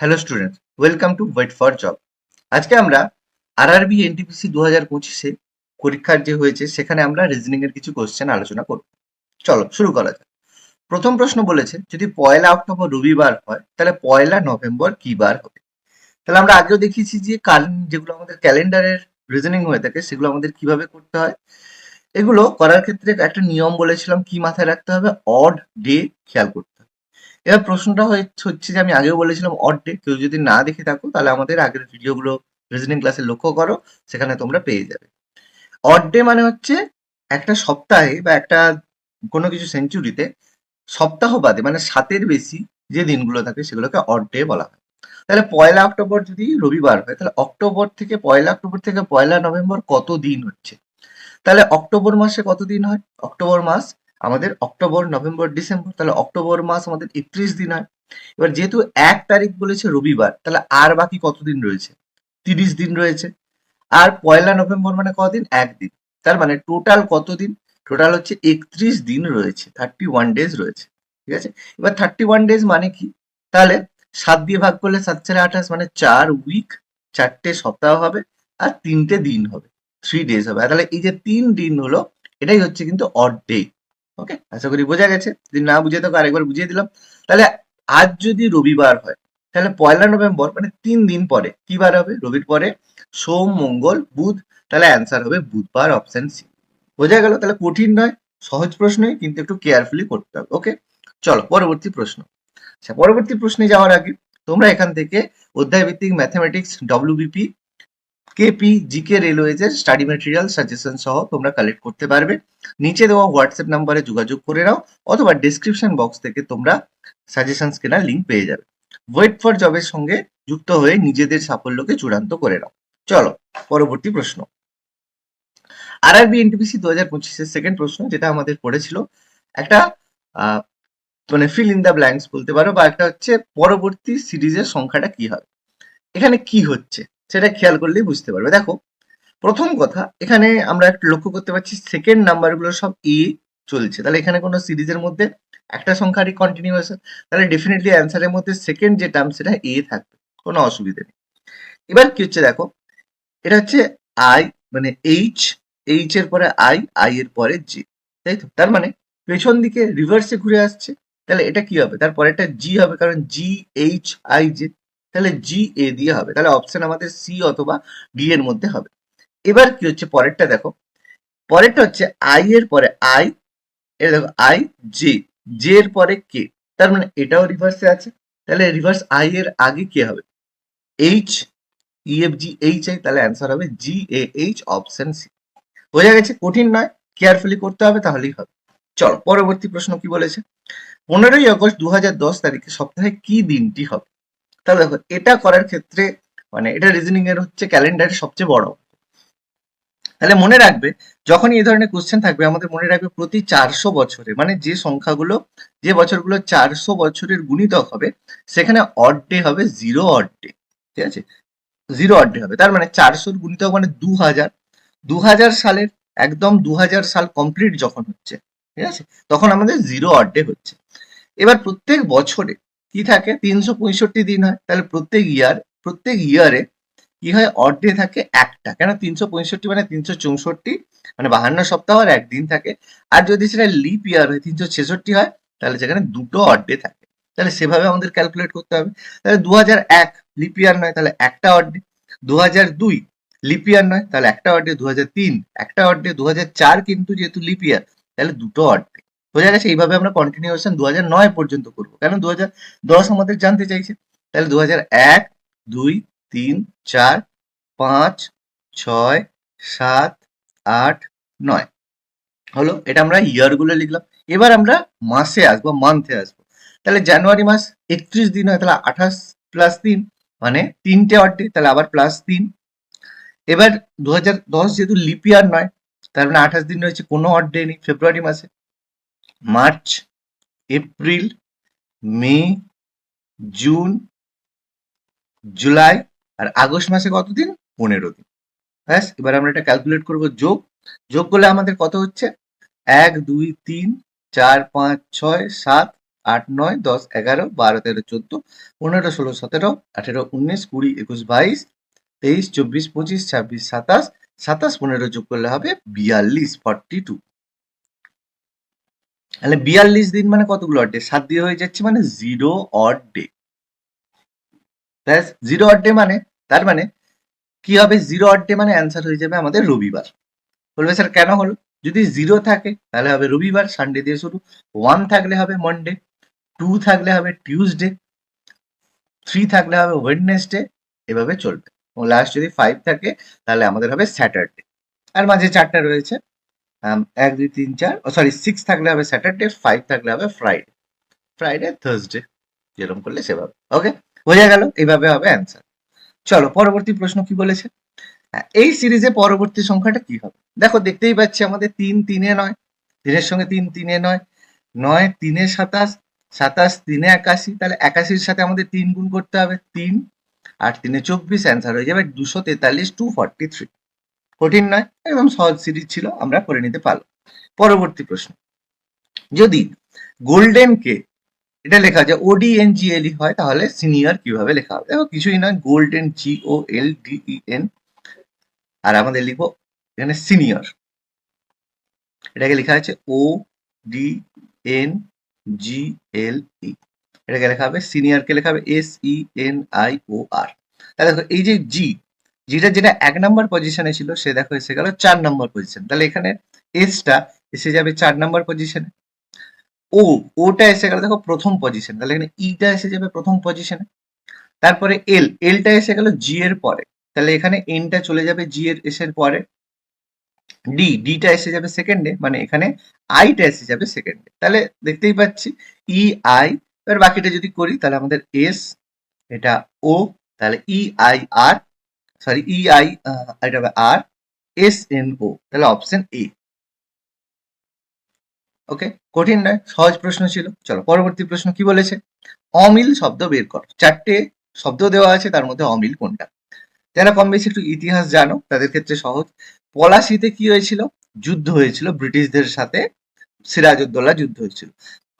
Hello student welcome to wait for job আজকে আমরা RRB NTPC দু হাজার পঁচিশে পরীক্ষার যে হয়েছে, সেখানে আমরা রিজনিং এর কিছু কোশ্চেন আলোচনা করব। চলো, শুরু করা যাক। প্রথম প্রশ্ন বলেছে, যদি পয়লা অক্টোবর রবিবার হয়, তাহলে পয়লা নভেম্বর কি বার হবে? তাহলে আমরা আগেও দেখিয়েছি যে কারেন্ট যেগুলো আমাদের ক্যালেন্ডারের রিজনিং হয়ে থাকে, সেগুলো আমাদের কীভাবে করতে হয়? এগুলো করার ক্ষেত্রে একটা নিয়ম বলেছিলাম, কি মাথায় রাখতে হবে? অড ডে খেয়াল করতে এবার প্রশ্নটা হচ্ছে যে আমি আগেও বলেছিলাম অড ডে কেউ যদি না দেখে থাকো, তাহলে আমাদের আগের ভিডিওগুলো রিজনিং ক্লাসে লক্ষ্য করো, সেখানে তোমরা পেয়ে যাবে। অড ডে মানে হচ্ছে একটা সপ্তাহে বা একটা কোনো কিছু সেঞ্চুরিতে সপ্তাহ বাদে মানে সাতের বেশি যে দিনগুলো থাকে, সেগুলোকে অড ডে বলা হয়। তাহলে পয়লা অক্টোবর যদি রবিবার হয়, তাহলে অক্টোবর থেকে পয়লা অক্টোবর থেকে পয়লা নভেম্বর কত দিন হচ্ছে? তাহলে অক্টোবর মাসে কত দিন হয়? অক্টোবর মাস আমাদের অক্টোবর, নভেম্বর, ডিসেম্বর, তাহলে অক্টোবর মাস আমাদের একত্রিশ দিন হয়। এবার যেহেতু এক তারিখ বলেছে রবিবার, তাহলে আর বাকি কতদিন রয়েছে? তিরিশ দিন রয়েছে। আর পয়লা নভেম্বর মানে কদিন? একদিন। তার মানে টোটাল কতদিন? টোটাল হচ্ছে একত্রিশ দিন রয়েছে থার্টি ওয়ান ডেজ রয়েছে। ঠিক আছে? এবার থার্টি ওয়ান ডেজ মানে কি? তাহলে সাত দিয়ে ভাগ করলে সাত চারে আঠাশ মানে চার উইক চারটে সপ্তাহ হবে আর তিনটে দিন হবে। থ্রি ডেজ হবে। তাহলে এই যে তিন দিন হলো, এটাই হচ্ছে কিন্তু অড ডে ওকে আশা করি বোঝা গেছে। যদি না বুঝে থাকো, আরেকবার বুঝিয়ে দিলাম। তাহলে আজ যদি রবিবার হয়, তাহলে পয়লা নভেম্বর মানে তিন দিন পরে, কি বার হবে? রবির পরে সোম, মঙ্গল, বুধ, তাহলে অ্যান্সার হবে বুধবার অপশন সি বোঝা গেল? তাহলে কঠিন নয়, সহজ প্রশ্নই কিন্তু একটু কেয়ারফুলি করতে হবে ওকে চলো, পরবর্তী প্রশ্ন। আচ্ছা পরবর্তী প্রশ্নে যাওয়ার আগে তোমরা এখান থেকে অধ্যায় ভিত্তিক ম্যাথামেটিক্স ডব্লিউবিপি কেপি জিকে রেলওয়েজের স্টাডি ম্যাটেরিয়াল সাজেশন সহ তোমরা কালেক্ট করতে পারবে। নিচে দেওয়া হোয়াটসঅ্যাপ নাম্বারে যোগাযোগ করে নাও, অথবা ডিসক্রিপশন বক্স থেকে তোমরা সাজেশন কেনার লিঙ্ক পেয়ে যাবে। ওয়েট ফর জবের সঙ্গে যুক্ত হয়ে নিজেদের সাফল্যকে চূড়ান্ত করে নাও। চলো, পরবর্তী প্রশ্ন। আরআরবি এনটিপিসি দু হাজার পঁচিশের সেকেন্ড প্রশ্ন, যেটা আমাদের পড়েছিল, একটা মানে ফিল ইন দ্য ব্ল্যাঙ্কস বলতে পারো, বা একটা হচ্ছে পরবর্তী সিরিজের সংখ্যাটা কি হবে এখানে কি হচ্ছে? সেটা খেয়াল করলেই বুঝতে পারবে। দেখো, প্রথম কথা, এখানে আমরা একটু লক্ষ্য করতে পারছি সেকেন্ড নাম্বারগুলো সব এ চলছে। তাহলে এখানে কোনো সিরিজের মধ্যে একটা সংখ্যারই কন্টিনিউয়েশন তাহলে ডেফিনেটলি অ্যান্সারের মধ্যে সেকেন্ড যে টার্ম সেটা এ থাকবে, কোনো অসুবিধা নেই। এবার কি হচ্ছে দেখো, এটা হচ্ছে আই মানে এইচ এইচ এর পরে আই আই এর পরে জি তাই তো? তার মানে পেছন দিকে রিভার্সে ঘুরে আসছে, তাহলে এটা কি হবে? তারপরে একটা জি হবে, কারণ জি এইচ আই জে তাহলে জি এ দিয়ে হবে। তাহলে অপশন আমাদের সি অথবা ডি এর মধ্যে হবে। এবার কি হচ্ছে? পরেরটা দেখো। পরেরটা হচ্ছে আই এর পরে আই এটা দেখো আই জে জে এর পরে কে তার মানে এটাও রিভার্সে আছে। তাহলে রিভার্স আই এর আগে কে হবে। H E F G H I তাহলে অ্যান্সার হবে G A H option C বোঝা গেছে? কঠিন নয়। কেয়ারফুলি করতে হবে, তাহলেই হবে। চলো, পরবর্তী প্রশ্ন কি বলেছে? পনেরোই আগস্ট দু তারিখে সপ্তাহে কি দিনটি হবে? তাহলে দেখো এটা করার ক্ষেত্রে মানে এটা রিজনিং এর হচ্ছে ক্যালেন্ডারের সবচেয়ে বড়। তাহলে মনে রাখবে, যখনই এই ধরনের কোশ্চেন থাকবে, আমাদের মনে রাখবে প্রতি চারশো বছরে মানে যে সংখ্যাগুলো, যে বছরগুলো চারশো বছরের গুণিতক হবে, সেখানে অড ডে হবে জিরো অড ডে ঠিক আছে? জিরো অড ডে হবে, তার মানে চারশোর গুণিতক মানে দু হাজার দু হাজার সালের, একদম দু হাজার সাল কমপ্লিট যখন হচ্ছে, ঠিক আছে? তখন আমাদের জিরো অড ডে হচ্ছে। এবার প্রত্যেক বছরে কি থাকে? তিনশো পঁয়ষট্টি দিন হয়। তাহলে প্রত্যেক ইয়ার প্রত্যেক ইয়ারে কি হয়? অড ডে থাকে একটা। কেন? তিনশো পঁয়ষট্টি মানে তিনশো চৌষট্টি মানে বাহান্ন সপ্তাহ আর একদিন থাকে। আর যদি সেটা লিপ ইয়ার হয়, তিনশো ছেষট্টি হয়, তাহলে সেখানে দুটো অড ডে থাকে। তাহলে সেভাবে আমাদের ক্যালকুলেট করতে হবে। তাহলে দু হাজার এক লিপ ইয়ার নয়, তাহলে একটা অড ডে দু হাজার দুই লিপ ইয়ার নয়, তাহলে একটা অড ডে দু হাজার তিন, একটা অড ডে দু হাজার চার কিন্তু যেহেতু লিপ ইয়ার তাহলে দুটো অড ডে বোঝা গেছে এইভাবে আমরা কন্টিনিউশন দু নয় পর্যন্ত করব। কেন? দু দশ আমাদের জানতে চাইছে। তাহলে দু এক, দুই, তিন, চার, পাঁচ, ছয়, সাত, আট, নয়। হলো? এটা আমরা ইয়ারগুলো লিখলাম। এবার আমরা মাসে আসব মান্থে আসব। তাহলে জানুয়ারি মাস একত্রিশ দিন হয়, তাহলে আঠাশ প্লাস তিন মানে তিনটে অড্ডে তাহলে আবার প্লাস তিন। এবার দু হাজার দশ যেহেতু লিপ ইয়ার নয়, তার মানে আঠাশ দিন রয়েছে, কোনো অড্ডে নেই ফেব্রুয়ারি মাসে। March, April, May, June, July আর আগস্ট মাসে কতদিন? পনেরো দিন। ব্যাস, এবার আমরা এটা ক্যালকুলেট করব যোগ। যোগ করলে আমাদের কত হচ্ছে? এক, দুই, তিন, চার, পাঁচ, ছয়, সাত, আট, নয়, দশ, এগারো, বারো, তেরো, চোদ্দ, পনেরো, ষোলো, সতেরো, আঠেরো, উনিশ, কুড়ি, একুশ, বাইশ, তেইশ, চব্বিশ, পঁচিশ, ছাব্বিশ, সাতাশ সাতাশ, পনেরো যোগ করলে হবে বিয়াল্লিশ ফর্টি টু তাহলে বিয়াল্লিশ দিন মানে কতগুলো অড ডে সাত দিয়ে হয়ে যাচ্ছে মানে zero odd day zero odd day মানে তার মানে কি হবে? জিরো অড ডে মানে অ্যান্সার হয়ে যাবে আমাদের রবিবার। বলবে, স্যার, কেন হলো? যদি জিরো থাকে, তাহলে হবে রবিবার সানডে দিয়ে শুরু। ওয়ান থাকলে হবে মন্ডে টু থাকলে হবে টিউসডে থ্রি থাকলে হবে ওয়েডনেসডে এভাবে চলবে। এবং লাস্ট যদি ফাইভ থাকে, তাহলে আমাদের হবে স্যাটারডে আর মাঝে চারটা রয়েছে। এক দুই তিন চার সরি সিক্স থাকলে হবে স্যাটারডে ফাইভ থাকলে হবে ফ্রাইডে ফ্রাইডে থার্সডে যেরকম করলে সেভাবে। ওকে বোঝা গেল? এইভাবে হবে অ্যান্সার চলো পরবর্তী প্রশ্ন কি বলেছে? হ্যাঁ, এই সিরিজে পরবর্তী সংখ্যাটা কি হবে? দেখো দেখতেই পাচ্ছি আমাদের তিন তিনে নয়। তিনের সঙ্গে তিন তিনে নয়। নয় তিনে সাতাশ। সাতাশ তিনে একাশি। তাহলে একাশির সাথে আমাদের তিন গুণ করতে হবে তিন। আর তিনে চব্বিশ অ্যান্সার হয়ে যাবে দুশো তেতাল্লিশ টু ফর্টি থ্রি কঠিন নয় একদম সহজ সিরিজ ছিল, আমরা করে নিতে পারলাম। পরবর্তী প্রশ্ন। যদি গোল্ডেন কে এটা লেখা যায় ওডি এন জি এল হয়, তাহলে সিনিয়র কীভাবে লেখা হবে? দেখো, কিছুই নয়, golden G O L D E N আর আমাদের লিখব এখানে সিনিয়র। এটাকে লেখা আছে ও ডি এন জি এল ই এটাকে লেখা হবে, সিনিয়রকে লেখা হবে S E N I O R তাহলে দেখো, এই যে জি যেটা যেটা এক নম্বর পজিশনে ছিল, সে দেখো এসে গেল চার নম্বর পজিশন তাহলে এখানে এসটা এসে যাবে চার নম্বর পজিশনে ও, ওটা এসে গেল দেখো প্রথম পজিশন তাহলে এখানে ইটা এসে যাবে প্রথম পজিশনে তারপরে এল এলটা এসে গেল জি এর পরে। তাহলে এখানে এনটা চলে যাবে জি এর এসের পরে। ডি ডিটা এসে যাবে সেকেন্ডে মানে এখানে আইটা এসে যাবে সেকেন্ডে তাহলে দেখতেই পাচ্ছি ই আই এবার বাকিটা যদি করি, তাহলে আমাদের এস এটা ও তাহলে E I R sorry E I এটা হবে আর এস এন ও তাহলে অপশন এ ওকে কঠিন নয়, সহজ প্রশ্ন ছিল। চলো, পরবর্তী প্রশ্ন কি বলেছে? অমিল শব্দ বের কর। চারটে শব্দ দেওয়া আছে, তার মধ্যে অমিল কোনটা? যারা কম বেশি একটু ইতিহাস জানো, তাদের ক্ষেত্রে সহজ। পলাশিতে কি হয়েছিল? যুদ্ধ হয়েছিল ব্রিটিশদের সাথে। সিরাজউদ্দৌলা যুদ্ধ হয়েছিল।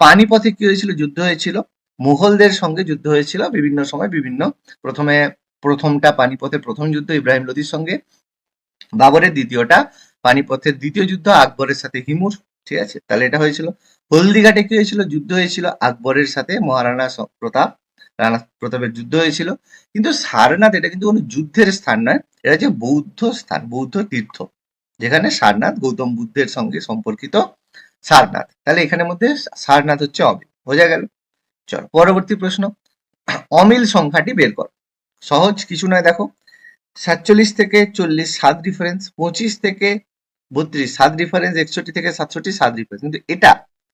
পানিপথে কি হয়েছিল? যুদ্ধ হয়েছিল। মুঘলদের সঙ্গে যুদ্ধ হয়েছিল বিভিন্ন সময়, বিভিন্ন প্রথমে প্রথমটা পানিপথের প্রথম যুদ্ধ ইব্রাহিম লোদির সঙ্গে। বাবরের দ্বিতীয়টা পানিপথের দ্বিতীয় যুদ্ধ আকবরের সাথে হিমুর, ঠিক আছে? তাহলে এটা হয়েছিল। হলদিঘাটে কি হয়েছিল? যুদ্ধ হয়েছিল আকবরের সাথে মহারানা প্রতাপ, রানা প্রতাপের যুদ্ধ হয়েছিল। কিন্তু সারনাথ, এটা কিন্তু কোনো যুদ্ধের স্থান নয়, এটা হচ্ছে বৌদ্ধ স্থান, বৌদ্ধ তীর্থ, যেখানে সারনাথ, গৌতম বুদ্ধের সঙ্গে সম্পর্কিত সারনাথ। তাহলে এখানের মধ্যে সারনাথ হচ্ছে অমিল, বোঝা গেল? চলো, পরবর্তী প্রশ্ন। অমিল সংখ্যাটি বের কর। সহজ কিছু নয়, দেখো। সাতচল্লিশ থেকে চল্লিশ, সাত ডিফারেন্স পঁচিশ থেকে বত্রিশ, সাত ডিফারেন্স একষট্টি থেকে সাতষট্টি, সাত ডিফারেন্স কিন্তু এটা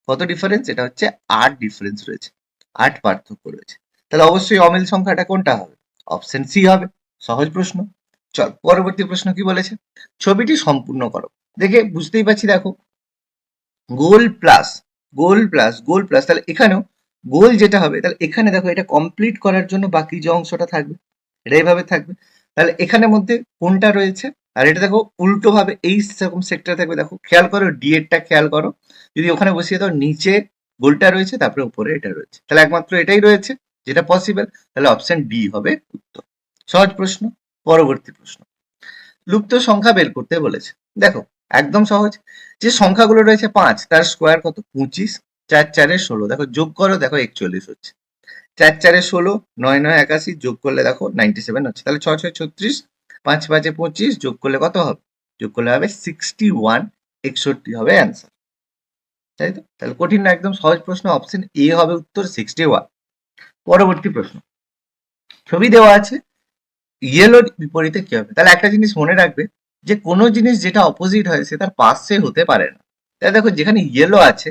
কত ডিফারেন্স এটা হচ্ছে আট ডিফারেন্স রয়েছে। আট পার্থক্য রয়েছে। তাহলে অবশ্যই অমিল সংখ্যাটা কোনটা হবে? অপশন সি হবে। সহজ প্রশ্ন। চল, পরবর্তী প্রশ্ন কি বলেছে? ছবিটি সম্পূর্ণ করো। দেখে বুঝতেই পারছি, দেখো। গোল প্লাস গোল প্লাস গোল প্লাস তাহলে এখানেও গোল যেটা হবে, তাহলে এখানে দেখো এটা কমপ্লিট করার জন্য বাকি যে অংশটা থাকবে এটা এইভাবে থাকবে। তাহলে এখানের মধ্যে কোনটা রয়েছে? আর এটা দেখো উল্টো ভাবে এই সেরকম সেক্টর থাকবে। দেখো, খেয়াল করো ডি এরটা খেয়াল করো। যদি ওখানে বসিয়ে দাও, নিচে গোলটা রয়েছে, তারপরে উপরে এটা রয়েছে। তাহলে একমাত্র এটাই রয়েছে, যেটা পসিবল তাহলে অপশন ডি হবে উত্তর। সহজ প্রশ্ন, পরবর্তী প্রশ্ন। লুপ্ত সংখ্যা বের করতে বলেছে। দেখো, একদম সহজ। যে সংখ্যাগুলো রয়েছে পাঁচ, তার স্কোয়ার কত? পঁচিশ, চার, চারে ষোলো। দেখো, যোগ করো, দেখো একচল্লিশ হচ্ছে। চার চারে ষোলো, নয় নয় একাশি যোগ করলে দেখো নাইনটি সেভেন হচ্ছে। তাহলে ছয় ছয় ছত্রিশ, পাঁচ পাঁচে পঁচিশ যোগ করলে কত হবে? যোগ করলে হবে সিক্সটি ওয়ান একষট্টি হবে অ্যান্সার তাই তো? তাহলে কঠিন না, একদম সহজ প্রশ্ন অপশন এ হবে উত্তর সিক্সটি ওয়ান পরবর্তী প্রশ্ন। ছবি দেওয়া আছে ইয়েলোর বিপরীতে কি হবে? তাহলে একটা জিনিস মনে রাখবে যে কোনো জিনিস যেটা অপোজিট হয় সে তার পাশে হতে পারে না। তাই দেখো যেখানে ইয়েলো আছে,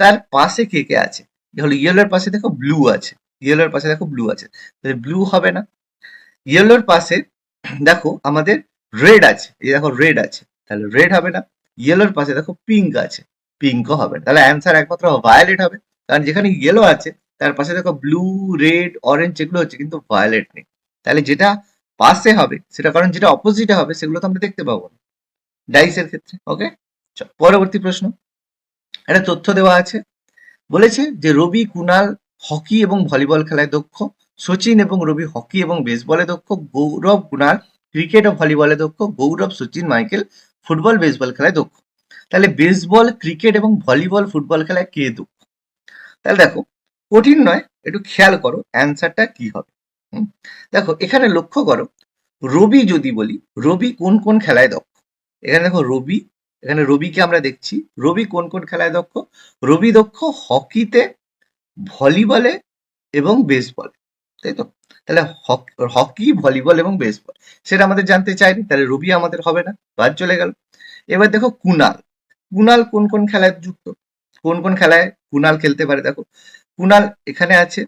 তার পাশে কে কে আছে? হলো ইয়েলোর পাশে দেখো ব্লু আছে। ইয়েলোর পাশে দেখো ব্লু আছে। তাহলে ব্লু হবে না। ইয়েলোর পাশে দেখো আমাদের রেড আছে। এই দেখো রেড আছে। তাহলে রেড হবে না। ইয়েলোর পাশে দেখো পিঙ্ক আছে। পিঙ্কও হবে তাহলে অ্যান্সার একমাত্র ভায়োলেট হবে। কারণ যেখানে ইয়েলো আছে, তার পাশে দেখো ব্লু রেড অরেঞ্জ এগুলো হচ্ছে, কিন্তু ভায়োলেট নেই। তাহলে যেটা পাশে হবে, সেটা কারণ যেটা অপোজিটে হবে, সেগুলো তো আমরা দেখতে পাবো না। ডাইসের ক্ষেত্রে ওকে পরবর্তী প্রশ্ন। একটা তথ্য দেওয়া আছে। বলেছে যে রবি, কুনাল হকি এবং ভলিবল খেলায় দক্ষ। সচিন এবং রবি হকি এবং বেসবলে দক্ষ। গৌরব কুনাল ক্রিকেট ও ভলিবলে দক্ষ। Gaurav, Sachin, Michael football, baseball খেলায় দক্ষ। তাহলে বেসবল, ক্রিকেট এবং ভলিবল, ফুটবল খেলায় কে দক্ষ? তাহলে দেখো, কঠিন নয়, একটু খেয়াল করো, অ্যান্সারটা কি হবে? দেখো, এখানে লক্ষ্য করো, রবি যদি বলি, রবি কোন কোন খেলায় দক্ষ? এখানে দেখো রবি, এখানে রবিকে আমরা দেখছি। রবি কোন কোন খেলায় দক্ষ? রবি দক্ষ হকিতে ভলিবলে এবং বেসবল। তাই তো? তাহলে হক- ভলিবল এবং বেসবল। সেটা আমাদের জানতে চাইনি, তাহলে রবি আমাদের হবে না, বাদ চলে গেল। এবার দেখো কুনাল। কুনাল কোন কোন খেলায় যুক্ত? কোন কোন খেলায় কুনাল খেলতে পারে দেখো? কুনাল এখানে আছে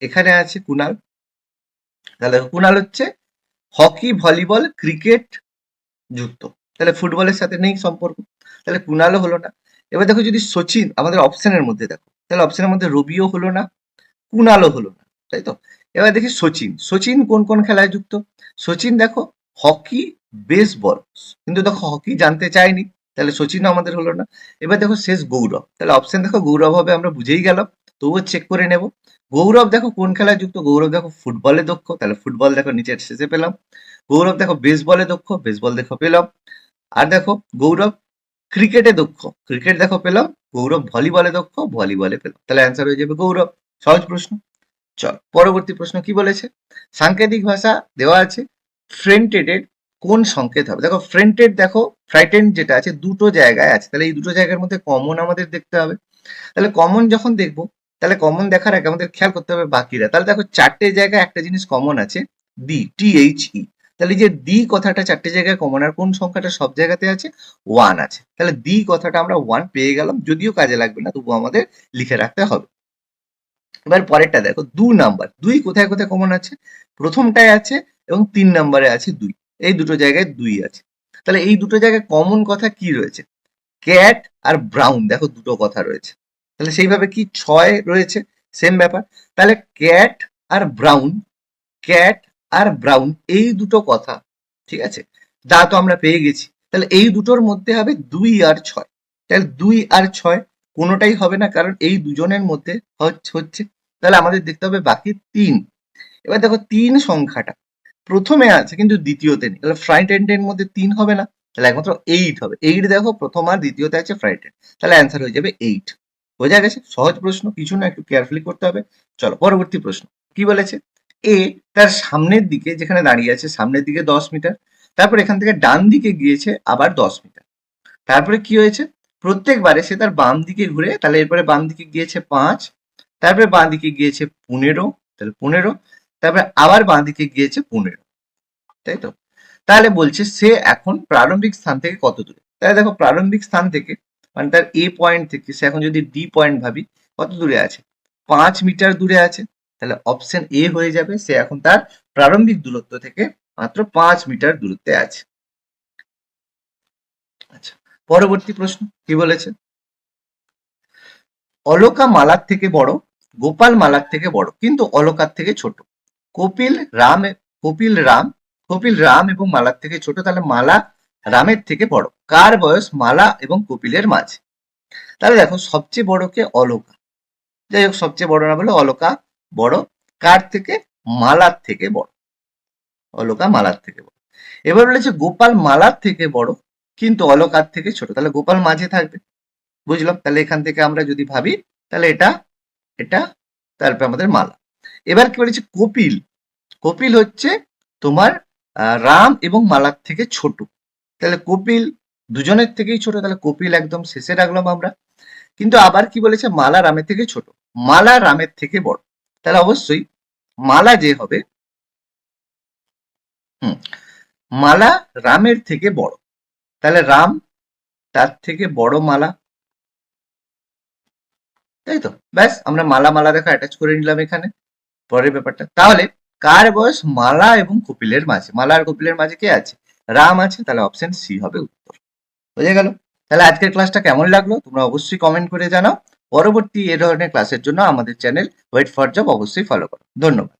এখানে আছে কুনাল। তাহলে কুনাল হচ্ছে হকি, ভলিবল, ক্রিকেট যুক্ত। তাহলে ফুটবলের সাথে নেই সম্পর্ক। তাহলে কুনালও হলো না। এবার দেখো যদি সচিন, আমাদের অপশনের মধ্যে দেখো। তাহলে অপশনের মধ্যে রবিও হলো না, কুনালও হলো না, তাই তো? এবার দেখি সচিন সচিন কোন কোন খেলায় যুক্ত? সচিন দেখো হকি বেসবল কিন্তু দেখো হকি জানতে চাইনি তাহলে সচিনও আমাদের হলো না। এবার দেখো শেষ গৌরব, তাহলে অপশন দেখো গৌরব হবে, আমরা বুঝেই গেলাম, তবুও চেক করে নেব। গৌরব দেখো কোন খেলায় যুক্ত? গৌরব দেখো ফুটবলে দক্ষ, তাহলে ফুটবল দেখো নিচের শেষে পেলাম। গৌরব দেখো বেসবলে দক্ষ বেসবল দেখো পেলাম। আর দেখো গৌরব ক্রিকেটে দক্ষ। ক্রিকেট দেখো পেলাম গৌরব ভলিবলে দক্ষ, ভলিবলে পেলাম তাহলে অ্যান্সার হয়ে যাবে গৌরব। সহজ প্রশ্ন। চল, পরবর্তী প্রশ্ন কি বলেছে? সাংকেতিক ভাষা দেওয়া আছে ফ্রেন্টেডের কোন সংকেত হবে? দেখো ফ্রেন্টেড দেখো ফ্রাইটেন্ড যেটা আছে, দুটো জায়গায় আছে। তাহলে এই দুটো জায়গার মধ্যে কমন আমাদের দেখতে হবে। তাহলে কমন যখন দেখব, তাহলে কমন দেখার আগে আমাদের খেয়াল করতে হবে বাকিরা। তাহলে দেখো, চারটে জায়গায় একটা জিনিস কমন আছে ডি টি এইচ ই তাহলে যে ডি কথাটা চারটে জায়গায় কমন আর কোন সংখ্যাটা সব জায়গাতে আছে? ওয়ান আছে। তাহলে ডি কথাটা আমরা ওয়ান পেয়ে গেলাম, যদিও কাজে লাগবে না তবু আমাদের লিখে রাখতে হবে। এবার পরেরটা দেখো, দু নাম্বার দুই কোথায় কোথায় কমন আছে? প্রথমটায় আছে এবং তিন নাম্বারে আছে দুই। এই দুটো জায়গায় দুই আছে। তাহলে এই দুটো জায়গায় কমন কথা কি রয়েছে? ক্যাট আর ব্রাউন দেখো দুটো কথা রয়েছে। তাহলে সেইভাবে কি ছয় রয়েছে? সেম ব্যাপার। তাহলে ক্যাট আর ব্রাউন ক্যাট আর ব্রাউন এই দুটো কথা, ঠিক আছে? দা তো আমরা পেয়ে গেছি। তাহলে এই দুটোর মধ্যে হবে দুই আর ছয়। তাহলে দুই আর ছয় কোনোটাই হবে না, কারণ এই দুজনের মধ্যে হচ্ছে তাহলে আমাদের দেখতে হবে বাকি তিন। এবার দেখো তিন সংখ্যাটা। প্রথমে আছে কিন্তু দ্বিতীয়তে নেই। তাহলে ফ্রাইট এন্ডের মধ্যে তিন হবে না, তাহলে একমাত্র এইট হবে। এইট দেখো, প্রথম আর দ্বিতীয়তে আছে ফ্রাইট এন্ড তাহলে অ্যান্সার হয়ে যাবে এইট বোঝা গেছে? সহজ প্রশ্ন, কিছু না, একটু কেয়ারফুলি করতে হবে। চলো, পরবর্তী প্রশ্ন। কি বলেছে? এ তার সামনের দিকে যেখানে দাঁড়িয়ে আছে, সামনের দিকে দশ মিটার, তারপর এখান থেকে ডান দিকে গিয়েছে আবার দশ মিটার। তারপরে কি হয়েছে? প্রত্যেকবারে সে তার বাম দিকে ঘুরে, তাহলে এরপরে বাম দিকে গিয়েছে পাঁচ, তারপরে বাঁ দিকে গিয়েছে পনেরো, তাহলে পনেরো, তারপরে আবার বাঁ দিকে গিয়েছে পনেরো। তাই তো? তাহলে বলছে সে এখন প্রারম্ভিক স্থান থেকে কত দূরে? তাহলে দেখো প্রারম্ভিক স্থান থেকে মানে তার এ পয়েন্ট থেকে, সে এখন যদি ডি পয়েন্ট ভাবি, কত দূরে আছে? পাঁচ মিটার দূরে আছে। তাহলে অপশন এ হয়ে যাবে, সে এখন তার প্রারম্ভিক দূরত্ব থেকে মাত্র পাঁচ মিটার দূরত্বে আছে। আচ্ছা পরবর্তী প্রশ্ন, কি বলেছে? অলকা মালার থেকে বড় গোপাল মালার থেকে বড়, কিন্তু অলকার থেকে ছোট। কপিল রাম কপিল রাম কপিল রাম এবং মালার থেকে ছোট, তাহলে মালা রামের থেকে বড়। কার বয়স? মালা এবং কপিলের মাঝে। তাহলে দেখো, সবচেয়ে বড় কে? অলকা। যাই হোক, সবচেয়ে বড় না বলে অলকা বড়। কার থেকে? মালার থেকে বড়। অলকা মালার থেকে বড়। এবার বলেছে গোপাল মালার থেকে বড়, কিন্তু অলকার থেকে ছোট। তাহলে গোপাল মাঝে থাকবে। বুঝলাম? তাহলে এখান থেকে আমরা যদি ভাবি, তাহলে এটা এটা, তারপরে আমাদের মালা। এবার কি বলেছে? কপিল। কপিল হচ্ছে তোমার রাম এবং মালার থেকে ছোট। তাহলে কপিল দুজনের থেকেই ছোট। তাহলে কপিল একদম শেষে রাখলাম আমরা। কিন্তু আবার কি বলেছে? মালা রামের থেকে ছোট। মালা রামের থেকে বড়। তাহলে অবশ্যই মালা যে হবে, হুম, মালা রামের থেকে বড়। তাহলে রাম তার থেকে বড় মালা। তাই তো? ব্যাস, আমরা মালা মালা দেখা অ্যাটাচ করে নিলাম এখানে। পরের ব্যাপারটা। তাহলে কার বয়স? মালা এবং কপিলের মাঝে। মালা আর কপিলের মাঝে কে আছে? রাম আছে, তাহলে অপশন সি হবে উত্তর। বোঝা গেল? তাহলে আজকের ক্লাসটা কেমন লাগল? তোমরা অবশ্যই কমেন্ট করে জানাও। পরবর্তী এ ধরনের ক্লাসের জন্য আমাদের চ্যানেল ওয়েট ফর জব অবশ্যই ফলো করো। ধন্যবাদ।